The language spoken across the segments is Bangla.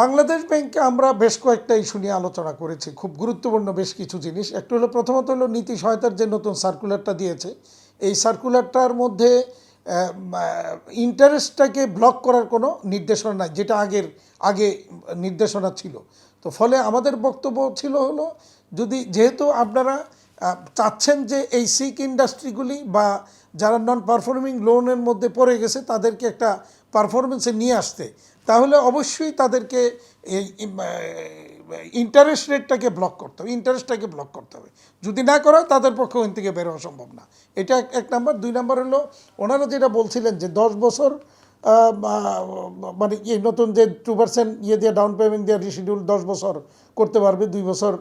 বাংলাদেশ ব্যাংকে আমরা বেশ কয়েকটা ইস্যু নিয়ে আলোচনা করেছি। খুব গুরুত্বপূর্ণ বেশ কিছু জিনিস। একটু হলো প্রথমত হলো নীতি সহায়তার যে নতুন সার্কুলারটা দিয়েছে, এই সার্কুলারটার মধ্যে ইন্টারেস্টটাকে ব্লক করার কোনো নির্দেশনা নাই, যেটা আগের, আগে নির্দেশনা ছিল। তো ফলে আমাদের বক্তব্য ছিল হলো, যদি যেহেতু আপনারা চাচ্ছেন যে এই সিক ইন্ডাস্ট্রিগুলি বা যারা নন পারফর্মিং লোনের মধ্যে পড়ে গেছে, তাদেরকে একটা পারফরমেন্সে নিয়ে আসতে। তাহলে অবশ্যই তাদেরকে এই ইন্টারেস্ট রেটটাকে ব্লক করতে হবে ইন্টারেস্টটাকে ব্লক করতে হবে। যদি না করা তাদের পক্ষে ওখান থেকে বের হওয়া সম্ভব না। এটা এক- নাম্বার। দুই নাম্বার হলো, ওনারা যেটা বলছিলেন যে দশ বছর মানে কি নতুন যে টু পার্সেন্ট ইয়ে দিয়ে ডাউন পেমেন্ট দিয়ে রিশিডিউল দশ বছর করতে পারবে, দুই বছর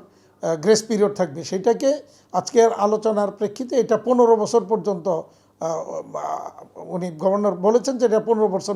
গ্রেস পিরিয়ড থাকবে। সেটাকে আজকের আলোচনার প্রেক্ষিতে এটা পনেরো বছর পর্যন্ত উনি গভর্নর বলেছেন যে এটা পনেরো বছর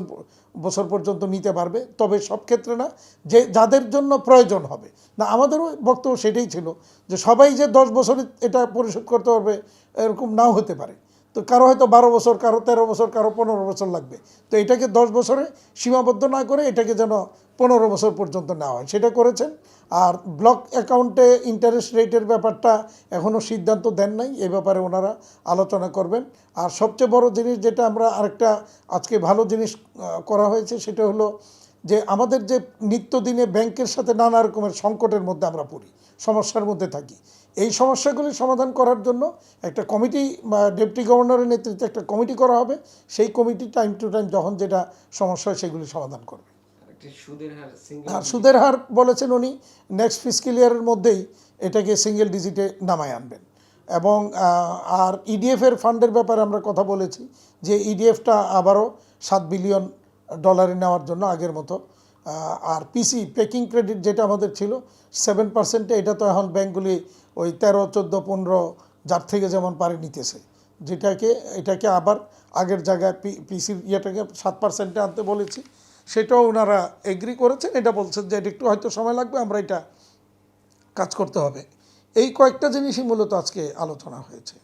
বছর পর্যন্ত নিতে পারবে। তবে সব ক্ষেত্রে না, যে যাদের জন্য প্রয়োজন হবে। না, আমাদেরও বক্তব্য সেটাই ছিল যে সবাই যে দশ বছরে এটা পরিশোধ করতে পারবে, এরকম নাও হতে পারে। তো কারও হয়তো বারো বছর, কারও তেরো বছর, কারও পনেরো বছর লাগবে। তো এটাকে দশ বছরে সীমাবদ্ধ না করে এটাকে যেন পনেরো বছর পর্যন্ত নেওয়া হয়। সেটা করেছেন। আর ব্লক অ্যাকাউন্টে ইন্টারেস্ট রেটের ব্যাপারটা এখনও সিদ্ধান্ত দেন নাই। এ ব্যাপারে ওনারা আলোচনা করবেন। আর সবচেয়ে বড় জিনিস যেটা আমরা আরেকটা আজকে ভালো জিনিস করা হয়েছে সেটা হলো যে আমাদের যে নিত্যদিনে ব্যাংকের সাথে নানা রকমের সংকটের মধ্যে আমরা পড়ি সমস্যার মধ্যে থাকি। এই সমস্যাগুলি সমাধান করার জন্য একটা কমিটি বা ডেপুটি গভর্নরের নেতৃত্বে একটা কমিটি করা হবে। সেই কমিটি টাইম টু টাইম যখন যেটা সমস্যা হয় সেগুলি সমাধান করবে। একটি সুদের হার আর সুদের হার বলেছেন উনি নেক্সট ফিসক্যাল ইয়ারের মধ্যেই এটাকে সিঙ্গেল ডিজিটে নামায় আনবেন। এবং আর ইডিএফের ফান্ডের ব্যাপারে আমরা কথা বলেছি যে ইডিএফটা আবারও সাত বিলিয়ন ডলারে নেওয়ার জন্য আগের মতো। আর পিসি পেকিং ক্রেডিট যেটা আমাদের ছিল সেভেন পার্সেন্টে এটা তো এখন ব্যাঙ্কগুলি ওই তেরো, চোদ্দ, পনেরো যার থেকে যেমন পারে নিতেছে। যেটাকে, এটাকে আবার আগের জায়গায় পিসির ইয়েটাকে সাত পার্সেন্টে আনতে বলেছি। সেটাও ওনারা এগ্রি করেছেন, এটা বলছেন যে এটা একটু হয়তো সময় লাগবে, আমরা এটা কাজ করতে হবে। এই কয়েকটা জিনিসই মূলত আজকে আলোচনা হয়েছে।